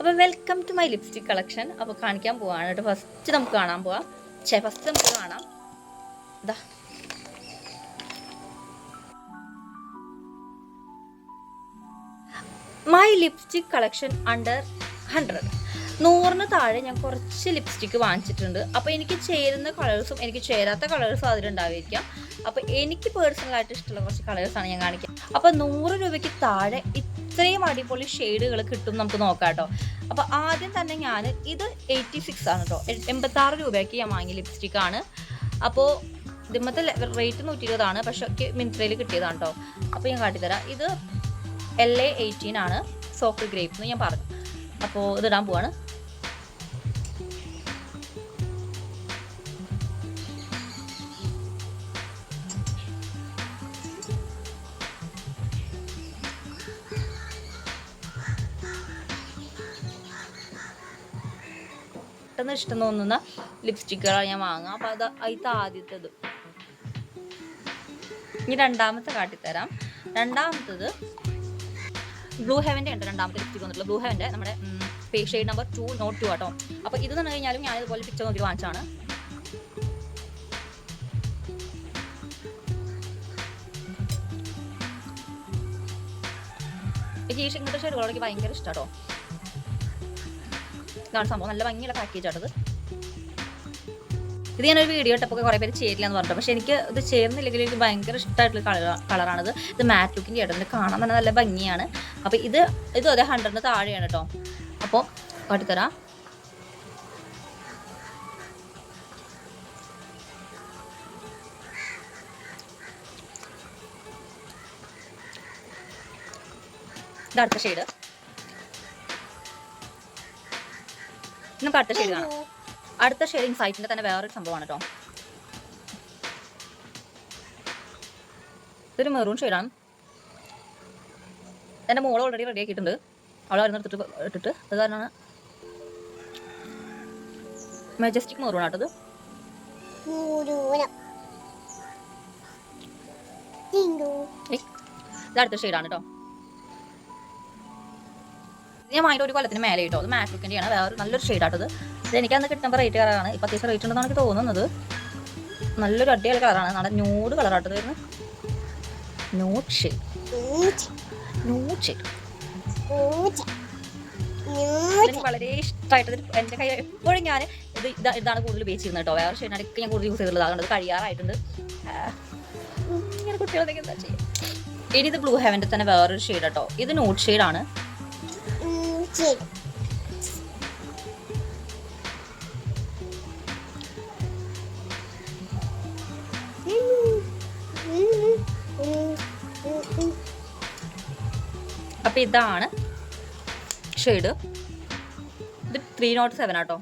അപ്പോൾ welcome to my lipstick collection അപ്പോൾ കാണിക്കാൻ പോവാണ് കേട്ടോ. ഫസ്റ്റ് നമുക്ക് കാണാൻ പോവാം. ചേ ഫസ്റ്റ് നമുക്ക് കാണാം. ഇതാ my lipstick collection under hundred നൂറിന് താഴെ ഞാൻ കുറച്ച് ലിപ്സ്റ്റിക് വാങ്ങിച്ചിട്ടുണ്ട്. അപ്പോൾ എനിക്ക് ചേരുന്ന കളേഴ്സും എനിക്ക് ചേരാത്ത കളേഴ്സും അതിലുണ്ടായിരിക്കാം അപ്പോൾ എനിക്ക് പേഴ്സണലായിട്ട് ഇഷ്ടമുള്ള കുറച്ച് കളേഴ്സാണ് ഞാൻ കാണിക്കുക അപ്പോൾ നൂറ് രൂപയ്ക്ക് താഴെ ഇത്രയും അടിപൊളി ഷെയ്ഡുകൾ കിട്ടും നമുക്ക് നോക്കാം കേട്ടോ. അപ്പോൾ ആദ്യം തന്നെ ഞാൻ ഇത് എയ്റ്റി സിക്സ് ആണ് കേട്ടോ. എൺപത്താറ് രൂപയ്ക്ക് ഞാൻ വാങ്ങിയ ലിപ്സ്റ്റിക് ആണ്. അപ്പോൾ ഇതിമത്തെ റേറ്റ് നൂറ്റി ഇരുപതാണ് പക്ഷെ മിന്ത്രയിൽ കിട്ടിയതാണ് കേട്ടോ. അപ്പോൾ ഞാൻ കാട്ടിത്തരാം. ഇത് എൽ എ എയ്റ്റീൻ ആണ്. സോഫ്റ്റ് ഗ്രേപ്പ് എന്ന് ഞാൻ പറഞ്ഞു. അപ്പോൾ ഇതിടാൻ പോവാണ്. പെട്ടെന്ന് ഇഷ്ടം തോന്നുന്ന ലിപ്സ്റ്റിക്കുകളാണ് ഞാൻ വാങ്ങുക. അപ്പോൾ അത് അതിലത്തെ ആദ്യത്തേത്. ഇനി രണ്ടാമത്തെ കാട്ടിത്തരാം. രണ്ടാമത്തത് ബ്ലൂ ഹെവന്റെ ഉണ്ട് രണ്ടാമത്തെ ലിപ്സ്റ്റിക് വന്നിട്ടുള്ളത് ബ്ലൂ ഹെവന്റെ നമ്മുടെ shade number two nought two ആട്ടോ. അപ്പോൾ ഇത് എന്ന് കഴിഞ്ഞാലും ഞാൻ ഇതുപോലെ പിക്ചർ നോക്കി വാങ്ങിച്ചാണ് ഈ ഇങ്ങനത്തെ ഷെയ്ഡുകളോട് ഭയങ്കര ഇഷ്ടമാട്ടോ ഇതാണ് സംഭവം. നല്ല ഭംഗിയുള്ള പാക്കേജ് ആട്ടത് ഇത് ഞാനൊരു വീഡിയോ ഇട്ടപ്പോൾ കുറേ പേര് ചേരില്ല എന്ന് പറഞ്ഞു പക്ഷേ എനിക്ക് ഇത് ചേർന്നില്ലെങ്കിൽ എനിക്ക് ഭയങ്കര ഇഷ്ടമായിട്ടുള്ള കളർ കളറാണിത്. ഇത് മാറ്റ് ലുക്കിന്റെ ഇടം കാണാൻ തന്നെ നല്ല ഭംഗിയാണ്. അപ്പോൾ ഇത് ഇത് അതേ ഹൺഡ്രഡിന് താഴെയാണ് കേട്ടോ അപ്പോൾ കാട്ടിത്തരാം. ഇത് അടുത്ത ഷെയ്ഡ് നമുക്ക് അടുത്ത ഷെയ്ഡ് കാണാം. അടുത്ത ഷെയ്ഡിങ് സൈറ്റിന്റെ തന്നെ വേറൊരു സംഭവമാണ് കേട്ടോ. ഇതൊരു മെറൂൺ ഷെയ്ഡാണ് എന്റെ മോൾ ഓൾറെഡി റെഡി ആക്കിയിട്ടുണ്ട്. അവളെ അവിടെ എടുത്തിട്ട് ഇട്ടിട്ട്. അത് കാരണമാണ് മെജസ്റ്റിക് മെറൂൺ ആട്ടത്. ഇത് അടുത്ത ഷെയ്ഡാണ് കേട്ടോ. ഞാൻ വാങ്ങിയിട്ട് ഒരു കൊല്ലത്തിന് മേലെ കിട്ടും. അത് മാറ്റ് ലുക്കിന്റെയാണ് വേറെ നല്ലൊരു ഷെയ്ഡാട്ടത് ഇത്. എനിക്ക് അന്ന് കിട്ടുമ്പോൾ റേറ്റ് കളറാണ് ഇപ്പം അത്യാവശ്യം റേറ്റ് ഉണ്ടെന്നാണ് എനിക്ക് തോന്നുന്നത്. നല്ലൊരു അടിപൊളി കളറാണ് നല്ല ന്യൂഡ് കളറാട്ടത് വരുന്നത്. ന്യൂഡ് ഷെയ്ഡ് ന്യൂഡ് ഷെയ്ഡ് എനിക്ക് വളരെ ഇഷ്ടമായിട്ട് എന്റെ കൈ എപ്പോഴും ഞാൻ ഇത് ഇതാ ഇതാണ് കൂടുതൽ ഉപയോഗിച്ചിരുന്നത് കേട്ടോ. വേറെ ഷെയ്ഡ് ഇടയ്ക്ക് ഞാൻ കൂടുതൽ യൂസ് ചെയ്തിട്ടുള്ളത്. അതുകൊണ്ട് കഴിയാറായിട്ടുണ്ട്. ഇങ്ങനെ കുട്ടികളൊക്കെ എന്താ ചെയ്യുക ഇനി ഇത് ബ്ലൂ ഹെവന്റെ തന്നെ വേറൊരു ഷെയ്ഡ് കേട്ടോ ഇത് ന്യൂഡ് ഷെയ്ഡാണ് ഊച്ച അപ്പോൾ ഇതാണ് ഷെയ്ഡ്. ഇത് ത്രീ നോട്ട് സെവൻ ആട്ടോ.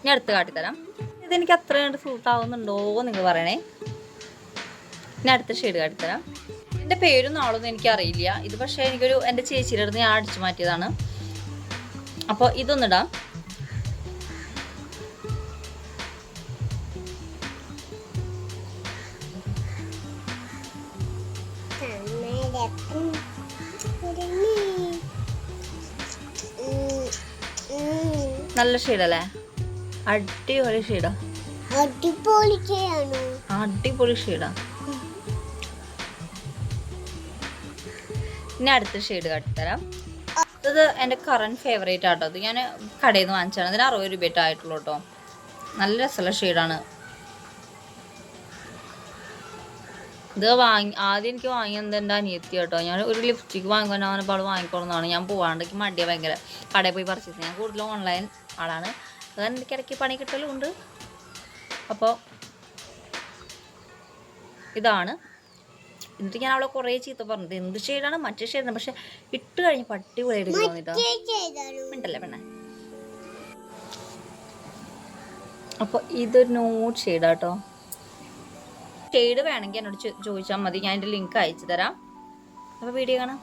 ഇനി അടുത്ത് കാട്ടിത്തരാം. ഇതെനിക്ക് അത്ര കണ്ട് സൂട്ട് ആവുന്നുണ്ടോ നിങ്ങൾ പറയണേ. ഇനി അടുത്ത ഷെയ്ഡ് കാട്ടിത്തരാം. എന്റെ പേരും നാളൊന്നും എനിക്കറിയില്ല. ഇത് പക്ഷേ എനിക്കൊരു എന്റെ ചേച്ചിയുടെ അടുത്ത് ഞാൻ അടിച്ചു മാറ്റിയതാണ്. അപ്പോൾ ഇതൊന്നിടാം. നല്ല ഷെയ്ഡല്ലേ? അടിപൊളി ഷെയ്ഡാ. അടിപൊളിക്കാണോ അടിപൊളി ഷെയ്ഡാ. ഇനി അടുത്ത ഷെയ്ഡ് കാട്ടിത്തരാം. ഇത് എന്റെ കറണ്ട് ഫേവറേറ്റ് ആട്ടോ. ഇത് ഞാൻ കടയിൽ നിന്ന് വാങ്ങിച്ചാണ് ഇതിന് അറുപത് രൂപയായിട്ട് ആയിട്ടുള്ളൂ കേട്ടോ നല്ല രസമുള്ള ഷെയ്ഡാണ് ഇത് വാങ്ങി ആദ്യം എനിക്ക് വാങ്ങിയത് എന്റെ അനിയത്തി കേട്ടോ ഞാൻ ഒരു ലിപ്സ്റ്റിക്ക് വാങ്ങിക്കാൻ അവനപ്പോൾ അവൾ വാങ്ങിക്കണമെന്നാണ് ഞാൻ പോവാണ്ടെങ്കിൽ മടിയ ഭയങ്കര. കടയിൽ പോയി പർച്ചേസ് ഞാൻ കൂടുതലും ഓൺലൈൻ ആളാണ്. അത് എനിക്ക് ഇടയ്ക്ക് പണി കിട്ടലും ഉണ്ട് അപ്പോൾ ഇതാണ്. എന്നിട്ട് ഞാൻ അവളെ കുറേ ചീത്ത പറഞ്ഞത് എന്ത് ഷെയ്ഡാണ് മറ്റേ ഷെയ്ഡാണ് പക്ഷെ ഇട്ട് കഴിഞ്ഞ് പട്ടി പോയിട്ട് തോന്നിട്ടോ ഉണ്ടല്ലേ പെണ്ണെ? അപ്പോൾ ഇതൊരു നോട്ട് ഷെയ്ഡാട്ടോ ഷെയ്ഡ് വേണമെങ്കിൽ എന്നോട് ചോദിച്ചാൽ മതി. ഞാൻ എന്റെ ലിങ്ക് അയച്ചു തരാം. അപ്പോൾ വീഡിയോ കാണാം.